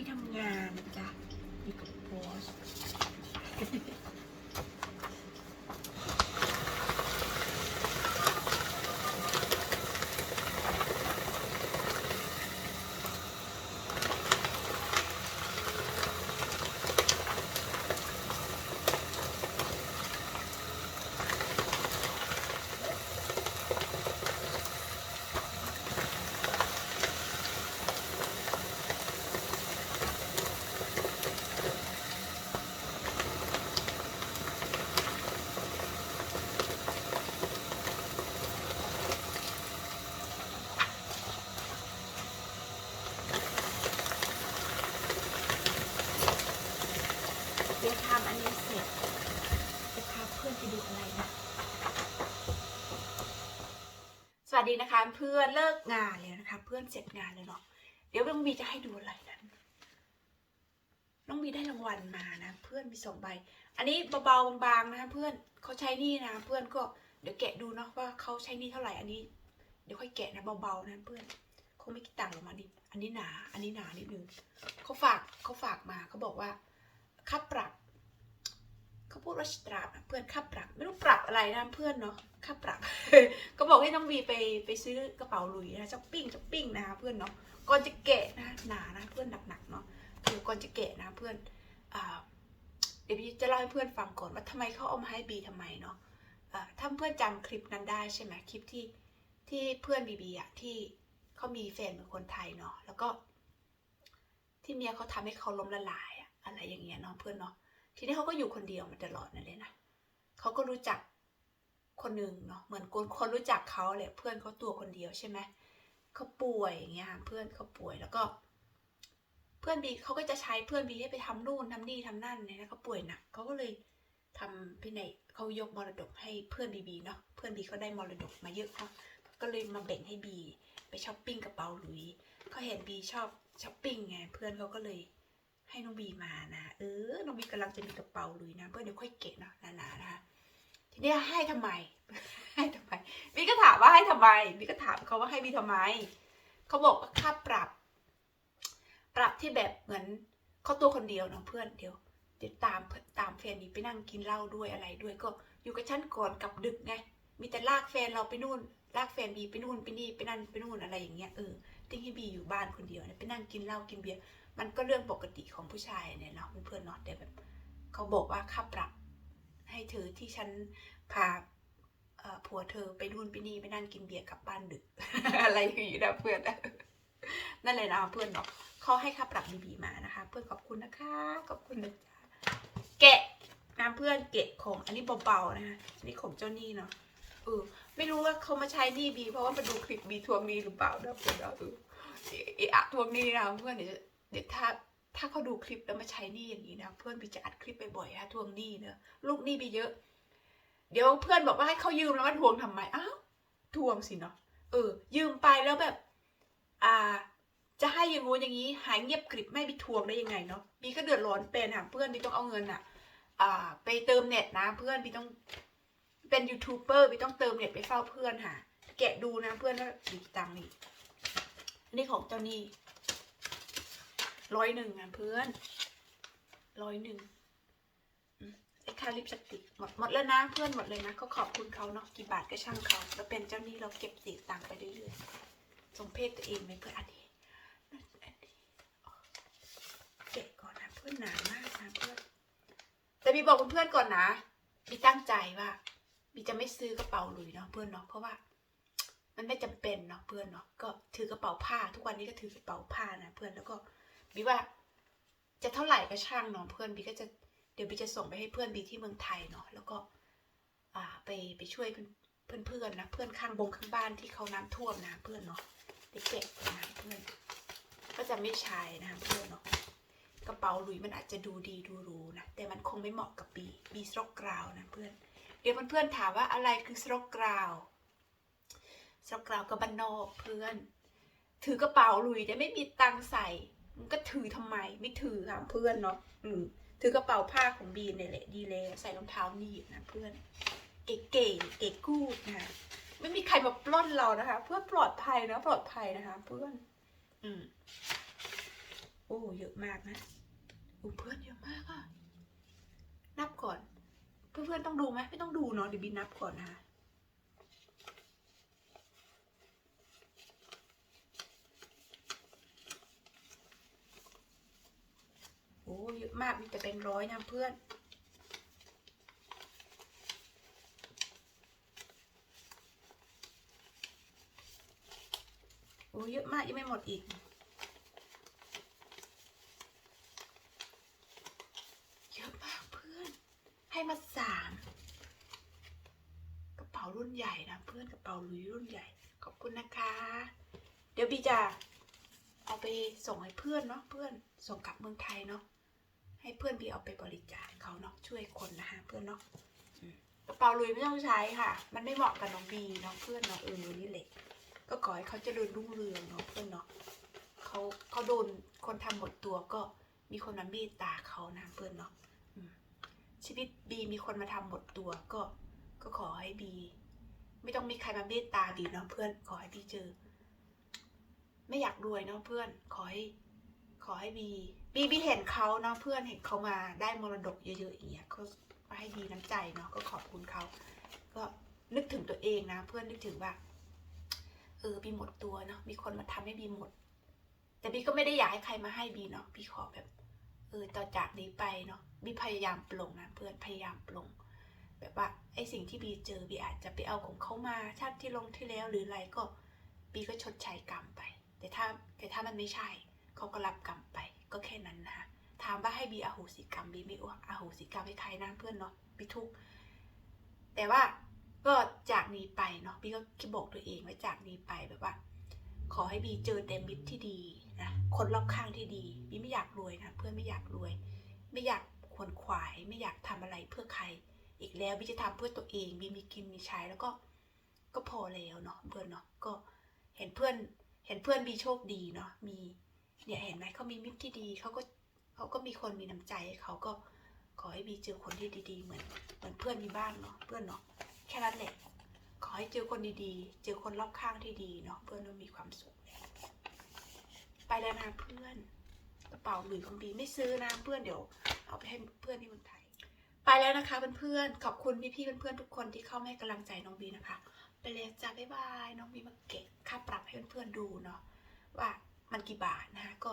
มีทำงานนะอยู่กับโพส เเสร็จจะพาเพื่อนไปดูอะไรนะ สวัสดีนะคะเพื่อนเลิกงานแล้วนะคะ เพื่อนเสร็จงานแล้วเนาะเดี๋ยวน้องบีจะให้ดูอะไรนั้นน้องบีได้รางวัลมานะ เพื่อนมีสองใบ อันนี้เบาๆบางๆนะคะเพื่อนเขาใช้นี่นะ เพื่อนก็เดี๋ยวแกะดูเนาะว่าเขาใช้นี่เท่าไหร่อันนี้ เดี๋ยวค่อยแกะนะเบาๆนะเพื่อนเขาไม่คิดตังค์หรอกมาดิอันนี้หนา อันนี้หนานิดนึงเขาฝากเขาฝากมาเขาบอกว่าค่าปรับ เขาพูดว่าตราบเพื่อนค่าปรับไม่รู้ปรับอะไรนะเพื่อนเนาะค่าปรับ ก็บอกให้น้องบีไปไปซื้อกระเป๋าหลุยนะช้อปปิ้งช้อปปิ้งนะคะเพื่อนเนาะก่อนจะแกะนะหนานะเพื่อนหนักๆเนาะคือก่อนจะแกะนะเพื่อนเดี๋ยวบีจะเล่าให้เพื่อนฟังก่อนว่าทำไมเขาเอามาให้บีทำไมเนาะถ้าเพื่อนจำคลิปนั้นได้ใช่ไหมคลิปที่ที่เพื่อนบีบีอะที่เขามีแฟนเป็นคนไทยเนาะแล้วก็ ที่เมียเขาทำให้เขาล้มละลายอะอะไรอย่างเงี้ยเนาะเพื่อนเนาะ ทีนี้เขาก็อยู่คนเดียวมาตลอดนั่นเลยนะเขาก็รู้จักคนหนึ่งเนาะเหมือนคนคนรู้จักเขาเลยเพื่อนเขาตัวคนเดียวใช่ไหมเขาป่วยอย่างเงี้ยเพื่อนเขาป่วยแล้วก็ เพื่อนบีเขาก็จะใช้เพื่อนบีให้ไปทำนู่นทำนี่ทำนั่นเนี่ยนะเขาป่วยหนักเขาก็เลยทำพี่ในเขายกมรดกให้เพื่อนบีบีเนาะเพื่อนบีเขาได้มรดกมาเยอะเนาก็เลยมาแบ่งให้บีไปช้อปปิ้งกระเป๋าหลุยเขาเห็นบีชอบช้อปปิ้งไงเพื่อนเขาก็เลย ให้น้องบีมานะเออน้องบีกำลังจะมีกระเป๋าลุยนะเพื่อนเดี๋ยวค่อยเก็บเนาะหนาๆนะคะทีนี้ให้ทำไม ให้ทำไมบีก็ถามว่าให้ทำไมบีก็ถามเขาว่าให้บีทำไมเขาบอกว่าค่าปรับ ปรับที่แบบเหมือนเขาตัวคนเดียวเนาะเพื่อนเดี๋ยวเดี๋ยวตามตามแฟนบีไปนั่งกินเหล้าด้วยอะไรด้วยก็อยู่กับฉันก่อนกลับดึกไงมีแต่ลากแฟนเราไปนู่นลากแฟนบีไปนู่นไปนี่ไปนั่นไปนู่นอะไรอย่างเงี้ยเออทิ้งให้บีอยู่บ้านคนเดียวเนี่ยไปนั่งกินเหล้ากินเบียร์ มันก็เรื่องปกติของผู้ชายเนี่ยเนาะเพื่อนๆเนาะแต่แบบเขาบอกว่าค่าปรับให้เธอที่ฉันพาผัวเธอไปนู่นไปนี่ไปนั่งกินเบียร์กลับบ้านดึก อะไรอย่างงี้นะเพื่อนนั่นเลยนะเพื่อนเนาะเขาให้ค่าปรับบีๆมานะคะ เพื่อนขอบคุณนะคะขอบคุณนะจ๊ะแกะนะเพื่อนเกะของอันนี้เบาๆนะคะอันนี่ของเจ้านี่เนาะเออไม่รู้ว่าเขามาใช้นี่บี เพราะว่ามาดูคลิปบีทวงนี้หรือเปล่านะเพื่อนเนาเออเอะอะทวงนี้นะเพื่อนเดี๋ยว เดี๋ยวถ้าถ้าเขาดูคลิปแล้วมาใช้หนี้อย่างนี้นะเพื่อนบีจะอัดคลิปบ่อยๆนะทวงหนี้เนอะลูกหนี้บีเยอะ เดี๋ยวเพื่อนบอกว่าให้เขายืมแล้วมาทวงทำไมอ้าวทวงสิเนาะเออ ยืมไปแล้วแบบ อ่า จะให้อย่างงู้นอย่างนี้ หายเงียบกริบไม่ไปทวงได้ยังไงเนาะบีก็เดือดร้อนเป็นอะเพื่อนบีต้องเอาเงินอะ อ่า ไปเติมเน็ตนะ เพื่อนบีต้องเป็นยูทูบเบอร์บีต้องเติมเน็ตไปเฝ้าเพื่อนค่ะแกะดูนะเพื่อนว่าบีตังนี่นนี้ของเจ้านี้ ร้อยหนึ่งอะเพื่อนร้อยหนึ่งไอ้ค่าลิปสติกหมดหมดแล้วนะเพื่อนหมดเลยนะก็ขอบคุณเขาเนาะกี่บาทก็ช่างเขาแล้วเป็นเจ้านี้เราเก็บสีตังค์ไปเรื่อยๆสมเพศตัวเองไหมเพื่อนอันนี้อันนี้เก็บก่อนนะเพื่อนหนามากนะเพื่อนแต่บีบอกเพื่อนก่อนนะบีตั้งใจว่าบีจะไม่ซื้อกระเป๋าหลุยเนาะเพื่อนเนาะเพราะว่า มันไม่จำเป็นเนาะเพื่อนเนาะก็ถือกระเป๋าผ้า ทุกวันนี้ก็ถือกระเป๋าผ้านะเพื่อนแล้วก็ บีว่า จะเท่าไหร่ก็ช่างเนาะเพื่อนบีก็จะเดี๋ยวบีจะส่งไปให้เพื่อนบีที่เมืองไทยเนาะแล้วก็อ่าไปไปช่วยเพื่อนเพื่อนๆนะเพื่อนข้างบงข้างบ้านที่เขาน้ำท่วมนะเพื่อนเนาะไปเก็บนะเพื่อน ก็จะไม่ใช้นะเพื่อนเนาะกระเป๋าหลุยมันอาจจะดูดีดูรูนะแต่มันคงไม่เหมาะกับบีบีสโตรกกราวนะเพื่อน เดี๋ยวเพื่อนๆถามว่าอะไรคือสโตรกกราวสโตรกกราวก็บ้านนอกเพื่อน ถือกระเป๋าหลุยแต่ไม่มีตังใส่ ก็ถือทำไมไม่ถือค่ะเพื่อนเนาะอืมถือกระเป๋าผ้าของบีนเนี่ยแหละดีเลยใส่รองเท้าหนีบนะเพื่อน เก๋ๆเก๋กูดนะไม่มีใครมาปล้นเรานะคะ เพื่อปลอดภัยนะปลอดภัยนะคะ เพื่อน อืมโอ้เยอะมากนะโอ้เพื่อนเยอะมากอะนับก่อน เพื่อนๆต้องดูไหมไม่ต้องดูเนาะเดี๋ยวบีนับก่อนนะคะ อ้เยอะมากมีแต่เป็นร้อยนะเพื่อนโอ้เยอะมากยังไม่หมดอีก เยอะมากเพื่อน ให้มาสามกระเป๋ารุ่นใหญ่นะเพื่อนกระเป๋าลุยรุ่นใหญ่ ขอบคุณนะคะ เดี๋ยวบีจะเอาไปส่งให้เพื่อนเนาะเพื่อนส่งกลับเมืองไทยเนาะ ให้เพื่อนบีเอาไปบริจาคเขาเนาะช่วยคนนะคะเพื่อนเนาะกระเป๋าลุยไม่ต้องใช้ค่ะ มันไม่เหมาะกับน้องบีเนาะเพื่อนเนาะเออนี่แหละก็ขอให้เขาเจริญรุ่งเรืองเนาะเพื่อนเนาะเขาเขาโดนคนทำหมดตัวก็มีคนมาเมตตาเขานะเพื่อนเนาะชีวิตบีมีคนมาทำหมดตัวก็ ก็ขอให้บี ไม่ต้องมีใครมาเมตตาบีเนาะเพื่อนขอให้บีเจอ ไม่อยากรวยเนาะเพื่อน ขอให้ ขอให้บี บีบีเห็นเขาเนาะเพื่อนเห็นเขามาได้มรดกเยอะๆอย่างเงี้ยเขาให้บีน้ำใจเนาะก็ขอบคุณเขาก็นึกถึงตัวเองนะ เพื่อนนึกถึงว่าเออบีหมดตัวเนาะมีคนมาทำให้บีหมด แต่บีก็ไม่ได้อยากให้ใครมาให้บีเนาะบีขอแบบเออต่อจากนี้ไปเนาะบีพยายามปลงนะเพื่อนพยายามปลงแบบว่าไอสิ่งที่บีเจอบีอาจจะไปเอาของเขามาชาติที่ลงที่แล้วหรืออะไรก็บีก็ชดใช้กรรมไป แต่ถ้าแต่ถ้ามันไม่ใช่เขาก็รับกรรมไป ก็แค่นั้นนะคะถามว่าให้บีอโหสิกรรมบีไม่อโหสิกรรมให้ใครนะเพื่อนเนาะบีทุกแต่ว่าก็จากนี้ไปเนาะพี่ก็คิดบอกตัวเองไว้จากนี้ไปแบบว่า ขอให้บีเจอแต่มิตรที่ดีนะคนรอบข้างที่ดีบีไม่อยากรวยนะเพื่อนไม่อยากรวย ไม่อยากขวนขวาย ไม่อยากทำอะไรเพื่อใคร อีกแล้วบีจะทำเพื่อตัวเองบีมีกินมีใช้แล้วก็ก็พอแล้วเนาะเพื่อนเนาะก็เห็นเพื่อนเห็นเพื่อนบีโชคดีเนาะมี เนี่ยเห็นไหมเขามีมิตรที่ดีเขาก็เขาก็มีคนมีน้ำใจเขาก็ขอให้บีเจอคนที่ดีๆ เหมือนเหมือนเพื่อนมีบ้างเนาะเพื่อนเนาะแค่นั้นแหละขอให้เจอคนดีๆ เจอคนรอบข้างที่ดีเนาะเพื่อนต้องมีความสุขไปแล้วนะเพื่อนกระเป๋าหลุยของบีไม่ซื้อนะเพื่อนเดี๋ยวเอาไปให้เพื่อนที่เมืองไทยไปแล้วนะคะเพื่อนๆขอบคุณพี่ๆเพื่อนๆทุกคนที่เข้ามาให้กำลังใจน้องบีนะคะ ไปเลยจ้าบ๊ายบายน้องบีมาเก็บค่าปรับให้เพื่อนๆดูเนาะว่า มันกี่บาทนะคะก็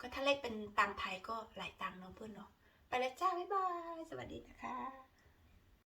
ก็ถ้าเลขเป็นตังไทยก็หลายตังค์เนาะเพื่อนเนาะ ไปแล้วจ้า บ๊ายบาย สวัสดีนะคะ